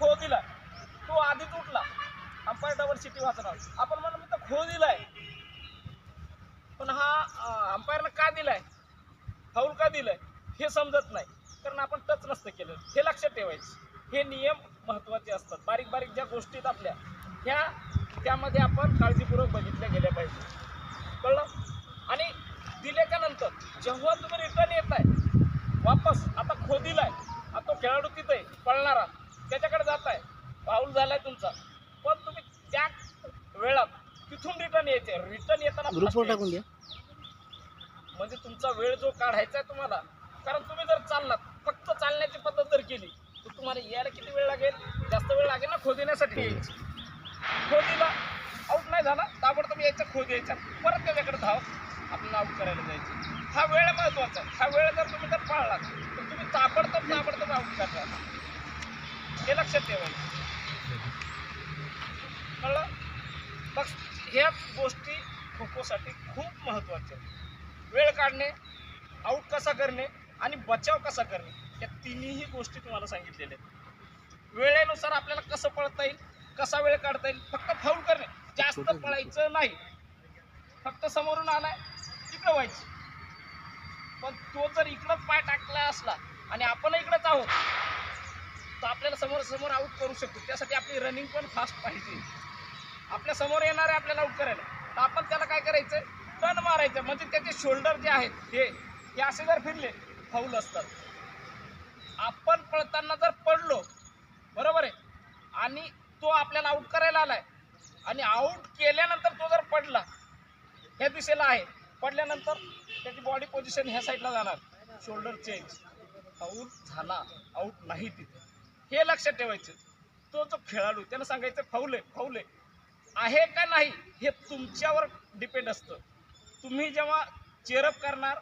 खो दिला तो आधीच उठला अंपायर डबल सिटी वाचणार आपण म्हणून मी तर खो दिलाय. पण हा अंपायरनं का दिलाय? फाऊल का दिलाय? हे समजत नाही. कारण आपण टच नसतं केलं. हे लक्षात ठेवायचं. हे नियम महत्त्वाचे असतात. बारीक बारीक ज्या गोष्टी आहेत आपल्या ह्या त्यामध्ये आपण काळजीपूर्वक बघितल्या गेल्या पाहिजे. कळलं? आणि दिल्याच्या नंतर जेव्हा तुम्ही रिटर्न येत आहे वापस आता खो दिलाय. आता तो खेळाडू तिथे पळणारा. त्याच्याकडे जात आहे. फाऊल झालाय तुमचा. पण तुम्ही त्या वेळात तिथून रिटर्न यायचे रिटर्न येताना ग्रुपवर. टाकून द्या. म्हणजे तुमचा वेळ जो काढायचा आहे तुम्हाला कारण तुम्ही जर चाललात फक्त चालण्याची पद्धत जर केली तर तुम्हाला यायला किती वेळ लागेल? जास्त वेळ लागेल ना खोदण्यासाठी? यायची खोदीला आऊट नाही झाला ताबडतोब यायचं खोद यायचा. परत त्याच्याकडे धाव. आपल्याला आऊट करायला जायचं. हा वेळ महत्त्वाचा हा वेळ जर तुम्ही जर पाळलात तर तुम्ही ताबडतोब ताबडतोब आऊट करणार. हे लक्षात ठेवायचं. कळलं? बघ ह्या गोष्टी खो खोसाठी खूप महत्त्वाच्या वेळ काढणे आऊट कसा करणे आणि बचाव कसा करणे या तिन्ही गोष्टी तुम्हाला सांगितलेल्या आहेत. वेळेनुसार आपल्याला कसं पळता येईल कसा वेळ काढता येईल फक्त फाऊल करणे. जास्त पळायचं नाही. फक्त समोरून आलाय तिकडं व्हायचं. पण तो जर इकडं पाय टाकला असला आणि आपण इकडंच आहोत तर आपल्याला समोर समोर आऊट करू शकतो. त्यासाठी आपली रनिंग पण फास्ट पाहिजे. आपल्यासमोर येणारे आपल्याला आऊट करायला. तर आपण त्याला काय करायचं? टन मारायचं. म्हणजे त्याचे शोल्डर जे आहेत हे हे असे जर फिरले फाऊल असतात. आपण पळताना जर पडलो बरोबर आहे? आणि तो आपल्याला आऊट करायला आलाय आणि आऊट केल्यानंतर तो जर पडला ह्या दिशेला आहे. पडल्यानंतर त्याची बॉडी पोझिशन ह्या साईडला जाणार. शोल्डर चेंज आऊट झाला. आऊट नाही तिथे. हे लक्षात ठेवायचं. तो जो खेळाडू त्यानं सांगायचं फाऊल आहे फाऊल आहे. आहे का नाही हे तुमच्यावर डिपेंड असतं. तुम्ही जेव्हा चेअरअप करणार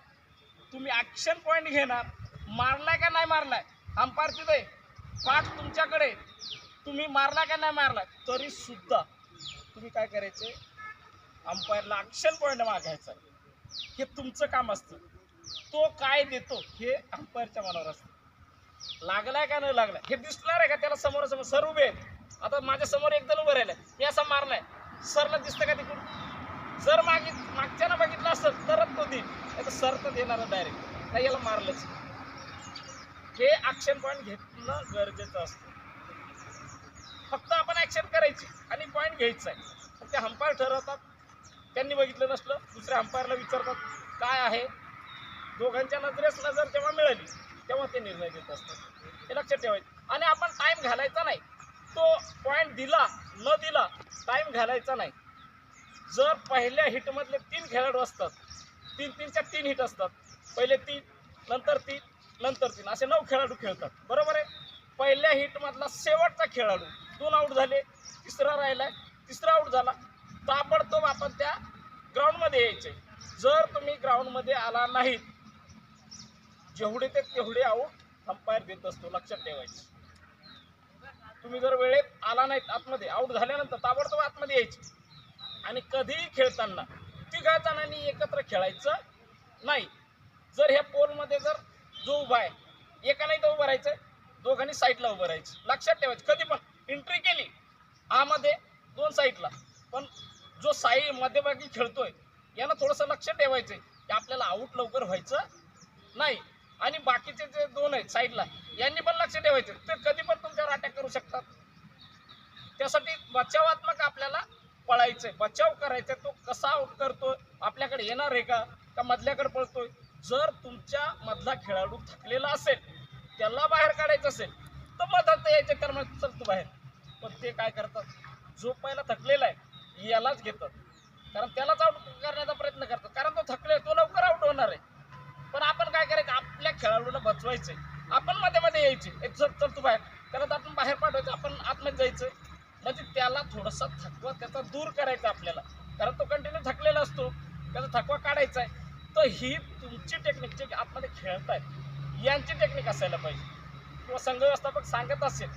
तुम्ही ॲक्शन पॉईंट घेणार मारलाय का नाही मारलाय अंपायर तिथे पाठ तुमच्याकडे तुम्ही मारला का नाही मारला तरी सुद्धा तुम्ही काय करायचे अंपायरला ॲक्शन पॉईंट मागायचा. हे तुमचं काम असतं. तो काय देतो हे अंपायरच्या मनावर असतं. लागलाय का न लागलाय? हे दिसणार आहे का त्याला समोर समोर सर उभे आहेत. आता माझ्यासमोर एकदम उभं राहिलंय मी असा मारलाय. सरला दिसतं का तिकडून? जर मागित मागच्यानं बघितलं असतं तरच तो देईल. सर तर देणार डायरेक्ट नाही याला मारलंच. हे ॲक्शन पॉईंट घेणं गरजेचं असतं. फक्त आपण ॲक्शन करायची आणि पॉईंट घ्यायचा आहे. पण ते हंपायर ठरवतात. त्यांनी बघितलं नसलं दुसऱ्या हंपायरला विचारतात काय आहे? दोघांच्या नजरेस नजर जेव्हा मिळाली तेव्हा ते निर्णय देत असतात. हे लक्षात ठेवायचं. आणि आपण टाईम घालायचा नाही. तो पॉईंट दिला न दिला टाईम घालायचा नाही. जर पहिल्या हिटमधले तीन खेळाडू असतात तीन तीनच्या तीन हिट असतात पहिले तीन नंतर तीन नंतर तीन असे नऊ खेळाडू खेळतात. बरोबर आहे? पहिल्या हिटमधला शेवटचा खेळाडू दोन आऊट झाले तिसरा राहिला तिसरा आऊट झाला. ताबडतोब आपण त्या ग्राउंडमध्ये यायचे. जर तुम्ही ग्राउंडमध्ये आला नाहीत जेवढे ते तेवढे आऊट अंपायर देत असतो लक्षात ठेवायचं. तुम्ही जर वेळेत आला नाहीत आतमध्ये आऊट झाल्यानंतर ताबडतोब आतमध्ये यायचे. आणि कधीही खेळताना तिघा जणांनी एकत्र खेळायचं नाही. जर ह्या पोलमध्ये जर जो उभा आहे एकाने तर उभं राहायचं दोघांनी साईडला उभं राहायचं. लक्षात ठेवायचं. कधी पण एंट्री केली आमध्ये दोन साईडला पण जो साई मध्यभागी खेळतोय यानं थोडंसं लक्ष ठेवायचं की आपल्याला आऊट लवकर व्हायचं नाही. आणि बाकीचे जे दोन आहेत साईडला यांनी पण लक्ष ठेवायचे. ते कधी पण तुमच्यावर अटॅक करू शकतात. त्यासाठी बचावात्मक आपल्याला पळायचंय. बचाव करायचा तो कसा आउट करतोय आपल्याकडे येणार आहे का? का मधल्याकडे पळतोय? जर तुमच्या मधला खेळाडू थकलेला असेल त्याला बाहेर काढायचं असेल तर मधात यायचे तर मग चल तू बाहेर. पण ते काय करतात? जो पहिला थकलेला आहे यालाच घेतात. कारण त्यालाच आउट करण्याचा प्रयत्न करतात. कारण तो थकले तो लवकर आउट होणार आहे. पण आपण काय करायचं? आपल्या खेळाडूला बचवायचंय आपण मध्ये मध्ये यायचे. एक चल चल तू बाहेर. त्याला तर आपण बाहेर पाठवायचं. आपण आतमध्ये जायचं. म्हणजे त्याला थोडासा थकवा त्याचा दूर करायचा आपल्याला. कारण तो कंटिन्यू थकलेला असतो. त्याचा थकवा काढायचा आहे. तर ही तुमची टेक्निक जे आतमध्ये खेळताय यांची टेक्निक असायला पाहिजे. किंवा संघ व्यवस्थापक सांगत असेल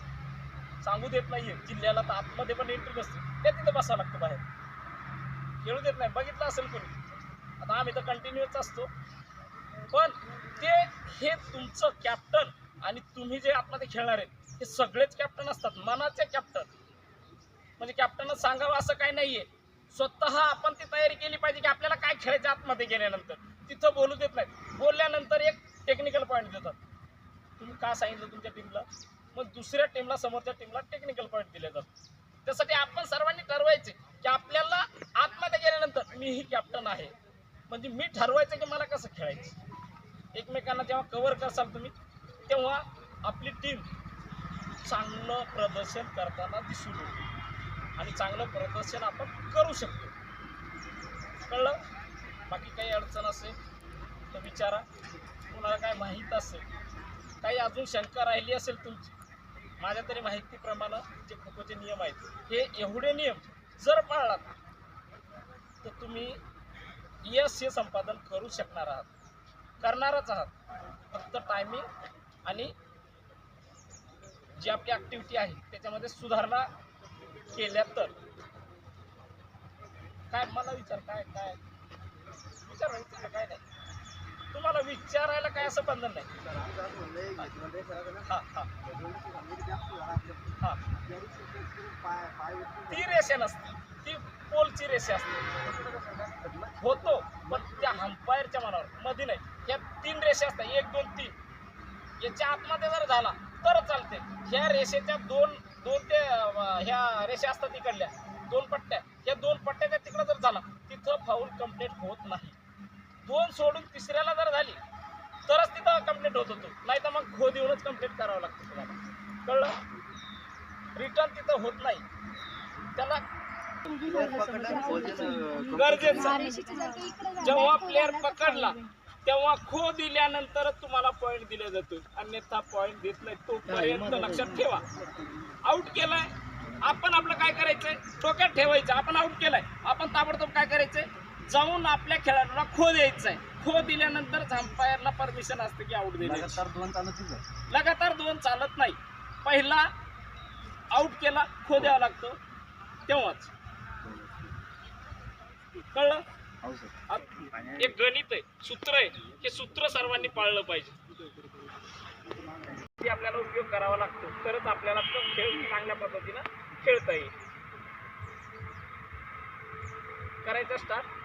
सांगू देत नाहीये. जिल्ह्याला तर आतमध्ये पण एंट्री नसते. त्या तिथं बसावं लागतं बाहेर. खेळू देत नाही. बघितलं असेल कोणी? आता आम्ही तर कंटिन्यूच असतो. पण ते हे तुमचं कॅप्टन आणि तुम्ही जे आतमध्ये खेळणार आहेत हे सगळेच कॅप्टन असतात मनाचे कॅप्टन म्हणजे कॅप्टन सांगावं असं काही नाहीये. स्वतः आपण ती तयारी केली पाहिजे की आपल्याला काय खेळायचं आतमध्ये गेल्यानंतर. तिथं बोलू देत नाही बोलल्यानंतर एक टेक्निकल पॉईंट देतात. तुम्ही का सांगितलं तुमच्या टीमला मग दुसऱ्या टीमला समोरच्या टीमला टेक्निकल पॉईंट दिले जातात. त्यासाठी आपण सर्वांनी ठरवायचे की आपल्याला आतमध्ये गेल्यानंतर मीही कॅप्टन आहे. म्हणजे मी ठरवायचं की मला कसं खेळायचं? एकमेकांना जेव्हा कवर करसाल तुम्ही तेव्हा आपली टीम चांगलं प्रदर्शन करताना दिसून येते आणि चांगलं प्रदर्शन आपण करू शकतो. कळलं? बाकी काही अडचण असेल तर विचारा. कोणाला काय माहीत असेल काही अजून शंका राहिली असेल तुमची माझ्या तरी माहितीप्रमाणे जे खोखोचे नियम आहेत हे एवढे नियम जर पाळलात तर तुम्ही यश हे संपादन करू शकणार आहात. करणारच आहात. फक्त टायमिंग आणि जी आपली ॲक्टिव्हिटी आहे त्याच्यामध्ये सुधारणा केल्या तर. काय मला विचार काय काय? विचार विचार काय नाही. तुम्हाला विचारायला काय असं बंधन नाही. ती रेषा नसते. ती पोलची रेषा असते. होतो पण त्या अंपायरच्या मनावर मध्ये नाही. ह्या तीन रेषा असतात. एक दोन तीन. याच्या आतमध्ये जर झाला तर चालते. ह्या रेषेच्या दोन दोन ते ह्या रेषा असतात इकडल्या. दोन पट्ट्या. ह्या दोन पट्ट्याच्या तिकडं जर झाला तिथं फाऊल कंप्लीट होत नाही. दोन सोडून तिसऱ्याला जर झाली तरच तिथं कंप्लेंट होत होतो. नाही तर मग खो देऊनच कंप्लेंट करावं लागतं तुम्हाला. कळलं? रिटर्न तिथं होत नाही. त्याला गरजेचं. जेव्हा प्लेअर पकडला तेव्हा खो दिल्यानंतर तुम्हाला पॉईंट दिला जातो. अन्यथा पॉईंट देत नाही. तोपर्यंत लक्षात ठेवा. आउट केलाय. आपण आपलं काय करायचंय? डोक्यात ठेवायचं. आपण आउट केलाय. आपण ताबडतोब काय करायचंय? जाऊन आपल्या खेळाडूला खो द्यायचा आहे खो दिल्यानंतर अंपायरला परमिशन असते की आउट द्यायची लगातार दोन चालत लगातार दोन चालत नाही. पहिला आउट केला खो द्यावा लागतो. तेव्हाच. कळलं? हो सर. एक गणित आहे. सूत्र आहे. हे सूत्र सर्वांनी पाळलं पाहिजे. ते आपल्याला उपयोग करावा लागतो. तरच आपल्याला तो खेळ चांगल्या पद्धतीनं खेळता येईल. करायचं स्टार्ट